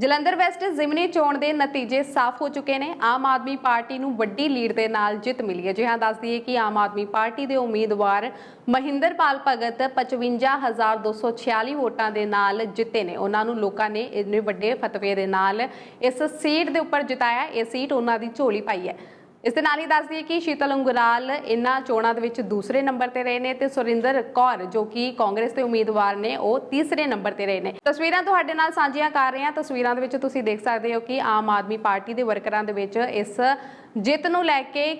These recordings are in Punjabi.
ਜਲੰਧਰ ਵੈਸਟ ਜ਼ਿਮਨੀ ਚੋਣ ਦੇ ਨਤੀਜੇ ਸਾਫ਼ ਹੋ ਚੁੱਕੇ ਨੇ। ਆਮ ਆਦਮੀ ਪਾਰਟੀ ਨੂੰ ਵੱਡੀ ਲੀਡ ਦੇ ਨਾਲ ਜਿੱਤ ਮਿਲੀ ਹੈ। ਜੀ ਹਾਂ, ਦੱਸ ਦਈਏ ਕਿ ਆਮ ਆਦਮੀ ਪਾਰਟੀ ਦੇ ਉਮੀਦਵਾਰ ਮਹਿੰਦਰਪਾਲ ਭਗਤ 55246 ਵੋਟਾਂ ਦੇ ਨਾਲ ਜਿੱਤੇ ਨੇ। ਉਹਨਾਂ ਨੂੰ ਲੋਕਾਂ ਨੇ ਇੰਨੇ ਵੱਡੇ ਫਤਵੇ ਦੇ ਨਾਲ ਇਸ ਸੀਟ ਦੇ ਉੱਪਰ ਜਿਤਾਇਆ। ਇਹ ਸੀਟ ਉਹਨਾਂ ਦੀ ਝੋਲੀ ਪਾਈ ਹੈ। ਇਸ ਦੇ ਨਾਲ ਹੀ ਦੱਸ ਦਈਏ ਕਿ ਸ਼ੀਤਲ ਅੰਗੁਰਾਲ ਇਨ੍ਹਾਂ ਚੋਣਾਂ ਦੇ ਵਿੱਚ ਦੂਸਰੇ ਨੰਬਰ ਤੇ ਰਹੇ ਨੇ ਤੇ ਸੁਰਿੰਦਰ ਕੌਰ, ਜੋ ਕਿ ਕਾਂਗਰਸ ਦੇ ਉਮੀਦਵਾਰ ਨੇ, ਉਹ ਤੀਸਰੇ ਨੰਬਰ ਤੇ ਰਹੇ ਨੇ। ਤਸਵੀਰਾਂ ਤੁਹਾਡੇ ਨਾਲ ਸਾਂਝੀਆਂ ਕਰ ਰਹੇ ਹਾਂ। ਤਸਵੀਰਾਂ ਦੇ ਵਿੱਚ ਤੁਸੀਂ ਦੇਖ ਸਕਦੇ ਹੋ ਕਿ ਆਮ ਆਦਮੀ ਪਾਰਟੀ ਦੇ ਵਰਕਰਾਂ ਦੇ ਵਿੱਚ ਇਸ ਜਿੱਤ ਨੂੰ ਲੈ ਕੇ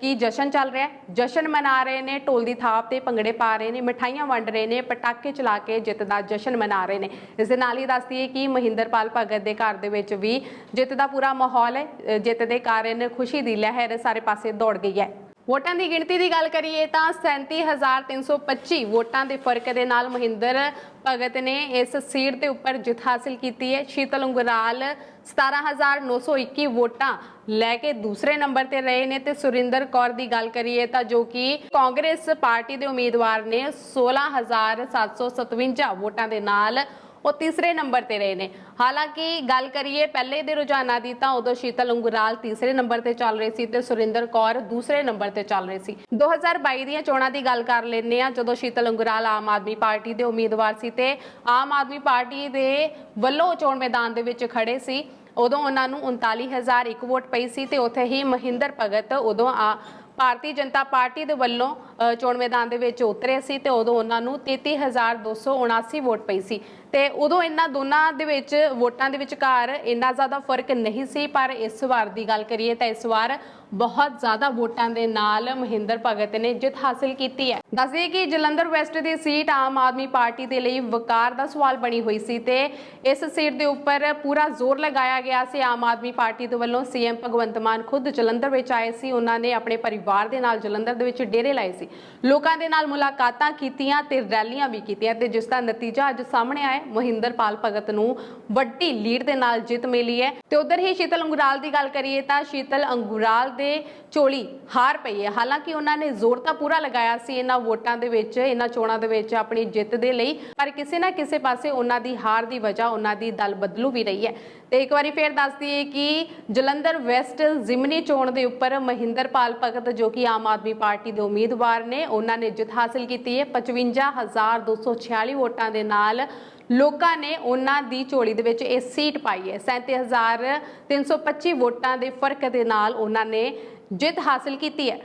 ਕੀ ਜਸ਼ਨ ਚੱਲ ਰਿਹਾ ਜਸ਼ਨ ਮਨਾ ਰਹੇ ਨੇ, ਢੋਲ ਦੀ ਥਾਪ ਤੇ ਭੰਗੜੇ ਪਾ ਰਹੇ ਨੇ, ਮਠਾਈਆਂ ਵੰਡ ਰਹੇ ਨੇ, ਪਟਾਕੇ ਚਲਾ ਕੇ ਜਿੱਤ ਦਾ ਜਸ਼ਨ ਮਨਾ ਰਹੇ ਨੇ। ਇਸ ਦੇ ਨਾਲ ਹੀ ਦੱਸਦੀਏ ਕਿ ਮਹਿੰਦਰਪਾਲ ਭਗਤ ਦੇ ਘਰ ਦੇ ਵਿੱਚ ਵੀ ਜਿੱਤ ਦਾ ਪੂਰਾ ਮਾਹੌਲ ਹੈ। ਜਿੱਤ ਦੇ ਕਾਰਨ ਖੁਸ਼ੀ ਦੀ ਲਹਿਰ ਸਾਰੇ ਪਾਸੇ ਦੌੜ ਗਈ ਹੈ। ਵੋਟਾਂ ਦੀ ਗਿਣਤੀ ਦੀ ਗੱਲ ਕਰੀਏ ਤਾਂ 37325 ਵੋਟਾਂ ਦੇ ਫ਼ਰਕ ਦੇ ਨਾਲ ਮਹਿੰਦਰ ਭਗਤ ਨੇ ਇਸ ਸੀਟ ਦੇ ਉੱਪਰ ਜਿੱਤ ਹਾਸਲ ਕੀਤੀ ਹੈ। ਸ਼ੀਤਲ ਉਂਗਰਾਲ 17921 ਵੋਟਾਂ ਲੈ ਕੇ ਦੂਸਰੇ ਨੰਬਰ ਤੇ ਰਹੇ ਨੇ ਤੇ ਸੁਰਿੰਦਰ ਕੌਰ ਦੀ ਗੱਲ ਕਰੀਏ ਤਾਂ ਜੋ ਕਿ ਕਾਂਗਰਸ ਪਾਰਟੀ ਦੇ ਉਮੀਦਵਾਰ ਨੇ 16757 ਵੋਟਾਂ ਦੇ ਨਾਲ ਉਹ ਤੀਸਰੇ ਨੰਬਰ ਤੇ ਰਹੇ ਨੇ। ਹਾਲਾਂਕਿ ਗੱਲ ਕਰੀਏ ਪਹਿਲੇ ਦੇ ਰੁਝਾਨਾਂ ਦੀ ਤਾਂ ਉਦੋਂ ਸ਼ੀਤਲ ਉਂਗਰਾਲ ਤੀਸਰੇ ਨੰਬਰ ਤੇ ਚੱਲ ਰਹੀ ਸੀ ਤੇ ਸੁਰਿੰਦਰ ਕੌਰ ਦੂਸਰੇ ਨੰਬਰ ਤੇ ਚੱਲ ਰਹੀ ਸੀ। 2022 ਦੀਆਂ ਚੋਣਾਂ ਦੀ ਗੱਲ ਕਰ ਲੈਂਦੇ ਆ ਜਦੋਂ ਸ਼ੀਤਲ ਉਂਗਰਾਲ ਆਮ ਆਦਮੀ ਪਾਰਟੀ ਦੇ ਉਮੀਦਵਾਰ ਸੀ ਤੇ ਆਮ ਆਦਮੀ ਪਾਰਟੀ ਦੇ ਵੱਲੋਂ ਚੋਣ ਮੈਦਾਨ ਦੇ ਵਿੱਚ ਖੜੇ ਸੀ। ਉਦੋਂ ਉਹਨਾਂ ਨੂੰ 39001 ਵੋਟ ਪਈ ਸੀ ਤੇ ਉੱਥੇ ਹੀ ਮਹਿੰਦਰ ਭਗਤ ਉਦੋਂ ਭਾਰਤੀ ਜਨਤਾ ਪਾਰਟੀ ਦੇ ਵੱਲੋਂ ਚੋਣ ਮੈਦਾਨ ਦੇ ਵਿੱਚ ਉਤਰੇ ਸੀ ਤੇ ਉਦੋਂ ਉਹਨਾਂ ਨੂੰ 33279 ਵੋਟ ਪਈ ਸੀ। ਤੇ ਉਦੋਂ ਇਹਨਾਂ ਦੋਨਾਂ ਦੇ ਵਿੱਚ, ਵੋਟਾਂ ਦੇ ਵਿਚਕਾਰ ਇੰਨਾ ਜ਼ਿਆਦਾ ਫ਼ਰਕ ਨਹੀਂ ਸੀ, ਪਰ ਇਸ ਵਾਰ ਦੀ ਗੱਲ ਕਰੀਏ ਤਾਂ ਇਸ ਵਾਰ ਬਹੁਤ ਜ਼ਿਆਦਾ ਵੋਟਾਂ ਦੇ ਨਾਲ ਮਹਿੰਦਰ ਭਗਤ ਨੇ ਜਿੱਤ ਹਾਸਲ ਕੀਤੀ ਹੈ। ਦੱਸਦੇ ਕਿ ਜਲੰਧਰ ਵੈਸਟ ਦੀ ਸੀਟ ਆਮ ਆਦਮੀ ਪਾਰਟੀ ਦੇ ਲਈ ਵਕਾਰ ਦਾ ਸਵਾਲ ਬਣੀ ਹੋਈ ਸੀ ਤੇ ਇਸ ਸੀਟ ਦੇ ਉੱਪਰ ਪੂਰਾ ਜ਼ੋਰ ਲਗਾਇਆ ਗਿਆ ਸੀ। ਆਮ ਆਦਮੀ ਪਾਰਟੀ ਦੇ ਵੱਲੋਂ ਸੀਐਮ ਭਗਵੰਤ ਮਾਨ ਖੁਦ ਜਲੰਧਰ ਵਿੱਚ ਆਏ ਸੀ। ਉਹਨਾਂ ਨੇ ਆਪਣੇ ਪਰਿਵਾਰ ਦੇ ਨਾਲ ਜਲੰਧਰ ਦੇ ਵਿੱਚ ਡੇਰੇ ਲਾਏ ਸੀ। ਲੋਕਾਂ ਦੇ ਨਾਲ ਮੁਲਾਕਾਤਾਂ ਕੀਤੀਆਂ ਤੇ ਰੈਲੀਆਂ ਵੀ ਕੀਤੀਆਂ ਤੇ ਜਿਸ ਦਾ ਨਤੀਜਾ ਅੱਜ ਸਾਹਮਣੇ ਆਇਆ ਮਹਿੰਦਰਪਾਲ ਭਗਤ ਨੂੰ ਵੱਡੀ ਲੀਡ ਦੇ ਨਾਲ ਜਿੱਤ ਮਿਲੀ ਹੈ। ਤੇ ਉਧਰ ਹੀ ਸ਼ੀਤਲ ਅੰਗੁਰਾਲ ਦੀ ਗੱਲ ਕਰੀਏ ਤਾਂ ਸ਼ੀਤਲ ਅੰਗੁਰਾਲ ਦੇ ਝੋਲੀ ਹਾਰ ਪਈ ਹੈ। ਹਾਲਾਂਕਿ ਉਹਨਾਂ ਨੇ ਜ਼ੋਰ ਤਾਂ ਪੂਰਾ ਲਗਾਇਆ ਸੀ ਇਹਨਾਂ ਵੋਟਾਂ ਦੇ ਵਿੱਚ, ਇਹਨਾਂ ਚੋਣਾਂ ਦੇ ਵਿੱਚ ਆਪਣੀ ਜਿੱਤ ਦੇ ਲਈ, ਪਰ ਕਿਸੇ ਨਾ ਕਿਸੇ ਪਾਸੇ ਉਹਨਾਂ ਦੀ ਹਾਰ ਦੀ ਵਜ੍ਹਾ, ਉਹਨਾਂ ਦੀ ਦਲ ਬਦਲੂ ਵੀ ਰਹੀ ਹੈ। ਤੇ ਇੱਕ ਵਾਰੀ ਫੇਰ ਦੱਸ ਦਈਏ ਕਿ ਜਲੰਧਰ ਵੈਸਟ ਜ਼ਿਮਨੀ ਚੋਣ ਦੇ ਉੱਪਰ ਮਹਿੰਦਰਪਾਲ ਭਗਤ ਜੋ ਕਿ ਆਮ ਆਦਮੀ ਪਾਰਟੀ ਦੇ ਉਮੀਦਵਾਰ ਨੇ, ਉਹਨਾਂ ਨੇ ਜਿੱਤ ਹਾਸਲ ਕੀਤੀ ਹੈ। 55246 ਵੋਟਾਂ ਦੇ ਨਾਲ ਲੋਕਾਂ ਨੇ ਉਹਨਾਂ ਦੀ ਝੋਲੀ ਦੇ ਵਿੱਚ ਇਹ ਸੀਟ ਪਾਈ ਹੈ। 37325 ਵੋਟਾਂ ਦੇ ਫ਼ਰਕ ਦੇ ਨਾਲ ਉਹਨਾਂ ਨੇ ਜਿੱਤ ਹਾਸਲ ਕੀਤੀ ਹੈ।